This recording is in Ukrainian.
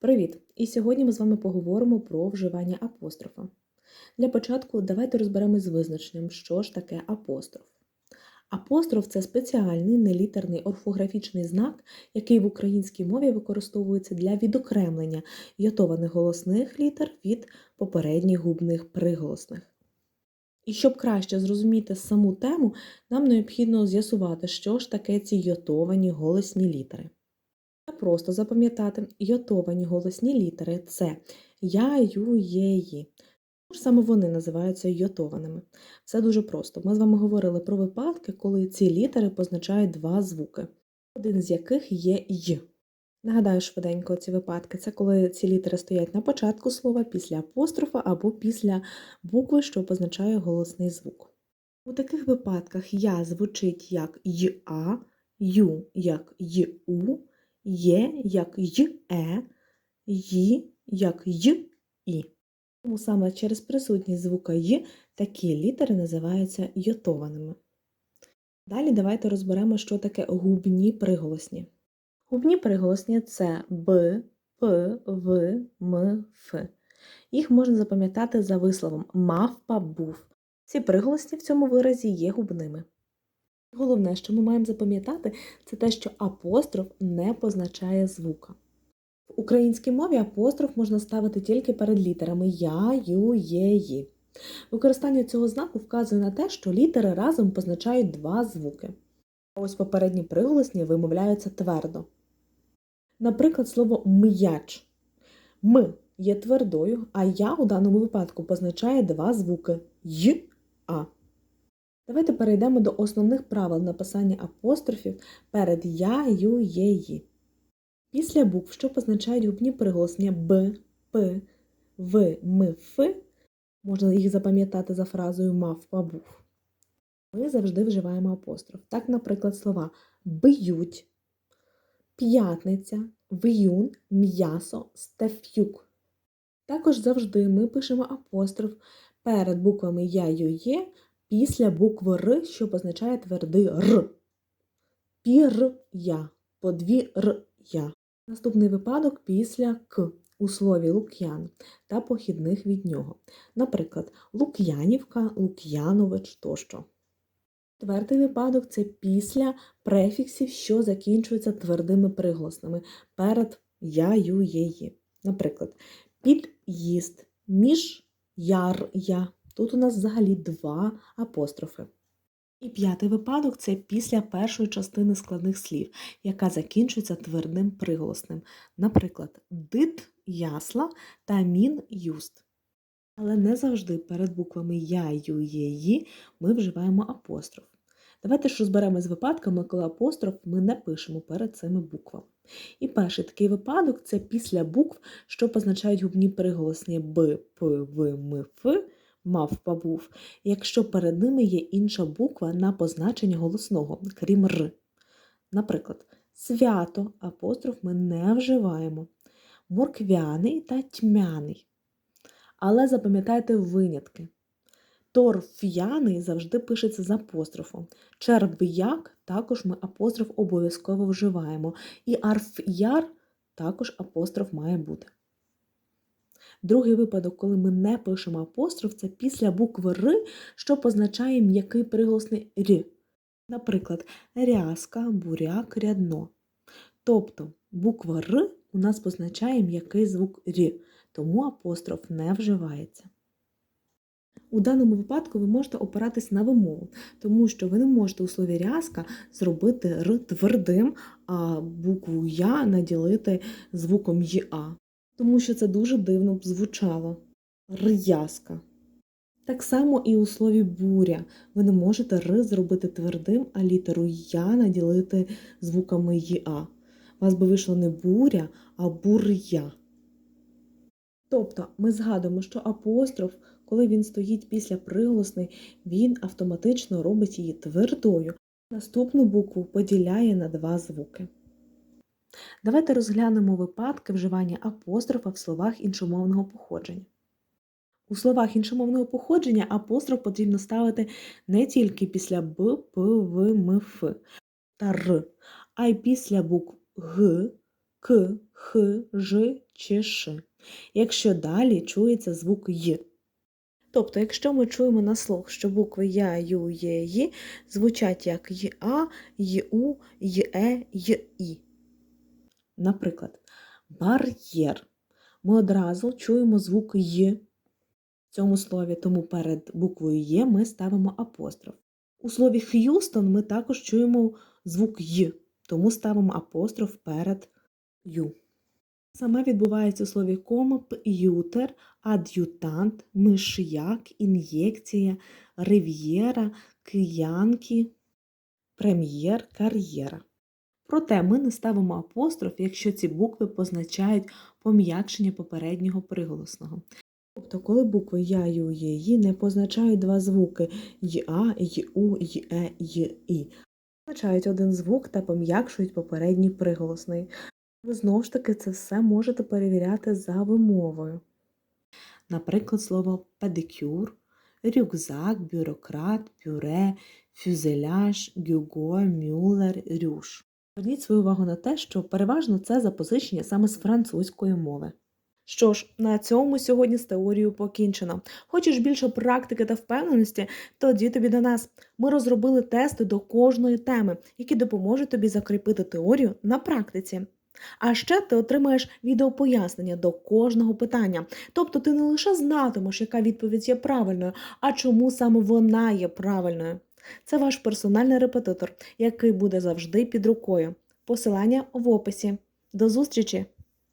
Привіт! І сьогодні ми з вами поговоримо про вживання апострофа. Для початку давайте розберемось з визначенням, що ж таке апостроф. Апостроф це спеціальний нелітерний орфографічний знак, який в українській мові використовується для відокремлення йотованих голосних літер від попередніх губних приголосних. І щоб краще зрозуміти саму тему, нам необхідно з'ясувати, що ж таке ці йотовані голосні літери. Просто запам'ятати йотовані голосні літери це я, ю, є, ї. Ж Саме вони називаються йотованими. Все дуже просто. Ми з вами говорили про випадки, коли ці літери позначають два звуки, один з яких є й. Нагадаю швиденько ці випадки. Це коли ці літери стоять на початку слова, після апострофа або після букви, що позначає голосний звук. У таких випадках я звучить як й-а, ю як й-у, є як й-е, ї як й-і. Тому саме через присутність звука й такі літери називаються йотованими. Далі давайте розберемо, що таке губні приголосні. Губні приголосні це б, п, в, м, ф. Їх можна запам'ятати за висловом мавпа був. Ці приголосні в цьому виразі є губними. Головне, що ми маємо запам'ятати, це те, що апостроф не позначає звука. В українській мові апостроф можна ставити тільки перед літерами Я, Ю, Є, Ї. Використання цього знаку вказує на те, що літери разом позначають два звуки. А ось попередні приголосні вимовляються твердо. Наприклад, слово м'яч. М є твердою, а я у даному випадку позначає два звуки й, а. Давайте перейдемо до основних правил написання апострофів перед я, ю, є, ї. Після букв, що позначають губні приголосні б, п, в, м, ф, можна їх запам'ятати за фразою мавпа був. Ми завжди вживаємо апостроф. Так, наприклад, слова б'ють, п'ятниця, в'юн, м'ясо, стефюк. Також завжди ми пишемо апостроф перед буквами я, ю, є, після букви Р, що позначає твердий Р. Пір-я, подвір-я. Наступний випадок після К у слові Лук'ян та похідних від нього. Наприклад, Лук'янівка, Лук'янович тощо. Четвертий випадок це після префіксів, що закінчуються твердими приголосними перед я, ю, є, ї. Наприклад, під'їзд, між яр, я. Тут у нас взагалі два апострофи. І п'ятий випадок це після першої частини складних слів, яка закінчується твердим приголосним. Наприклад, дит ясла та мін юст. Але не завжди перед буквами Я, Ю, Є, Ї ми вживаємо апостроф. Давайте ж розберемо з випадками, коли апостроф ми не пишемо перед цими буквами. І перший такий випадок це після букв, що позначають губні приголосні Б, П, В, М, Ф, мавпа був, якщо перед ними є інша буква на позначення голосного, крім Р. Наприклад, свято апостроф ми не вживаємо, морквяний та тьмяний. Але запам'ятайте винятки. Торф'яний завжди пишеться з апострофом. Черв'як також ми апостроф обов'язково вживаємо. І арф'яр також апостроф має бути. Другий випадок, коли ми не пишемо апостроф, це після букви Р, що позначає м'який приголосний Р. Наприклад, рязка, буряк, рядно. Тобто буква Р у нас позначає м'який звук Р, тому апостроф не вживається. У даному випадку ви можете опиратись на вимову, тому що ви не можете у слові рязка зробити Р твердим, а букву Я наділити звуком ЯА тому що це дуже дивно б звучало. Р'язка. Так само і у слові буря. Ви не можете Р зробити твердим, а літеру Я наділити звуками ЄА. Вас би вийшло не буря, а бур'я. Тобто ми згадуємо, що апостроф, коли він стоїть після приголосної, він автоматично робить її твердою. Наступну букву поділяє на два звуки. Давайте розглянемо випадки вживання апострофа в словах іншомовного походження. У словах іншомовного походження апостроф потрібно ставити не тільки після Б, П, В, М, Ф та Р, а й після букв Г, к, х, ж чи ш. Якщо далі чується звук й. Тобто, якщо ми чуємо на слух, що букви Я, Ю, Є, Ї звучать як ЙА, ЙУ, ЙЕ, ЙІ. Наприклад, бар'єр. Ми одразу чуємо звук Й в цьому слові, тому перед буквою Є ми ставимо апостроф. У слові Х'юстон ми також чуємо звук Й, тому ставимо апостроф перед Ю. Саме відбувається у слові комп'ютер, ад'ютант, миш'як, ін'єкція, рив'єра, киянки, прем'єр, кар'єра. Проте ми не ставимо апостроф, якщо ці букви позначають пом'якшення попереднього приголосного. Тобто, коли букви Я, Ю, Є, Ї не позначають два звуки ЙА, ЙУ, ЙЕ, ЙІ, позначають один звук та пом'якшують попередній приголосний. Ви знову ж таки це все можете перевіряти за вимовою. Наприклад, слово педикюр, рюкзак, бюрократ, пюре, фюзеляж, гюго, мюллер, рюш. Зверніть свою увагу на те, що переважно це запозичення саме з французької мови. Що ж, на цьому сьогодні з теорією покінчено. Хочеш більше практики та впевненості? Тоді тобі до нас. Ми розробили тести до кожної теми, які допоможуть тобі закріпити теорію на практиці. А ще ти отримаєш відеопояснення до кожного питання. Тобто ти не лише знатимеш, яка відповідь є правильною, а чому саме вона є правильною. Це ваш персональний репетитор, який буде завжди під рукою. Посилання в описі. До зустрічі!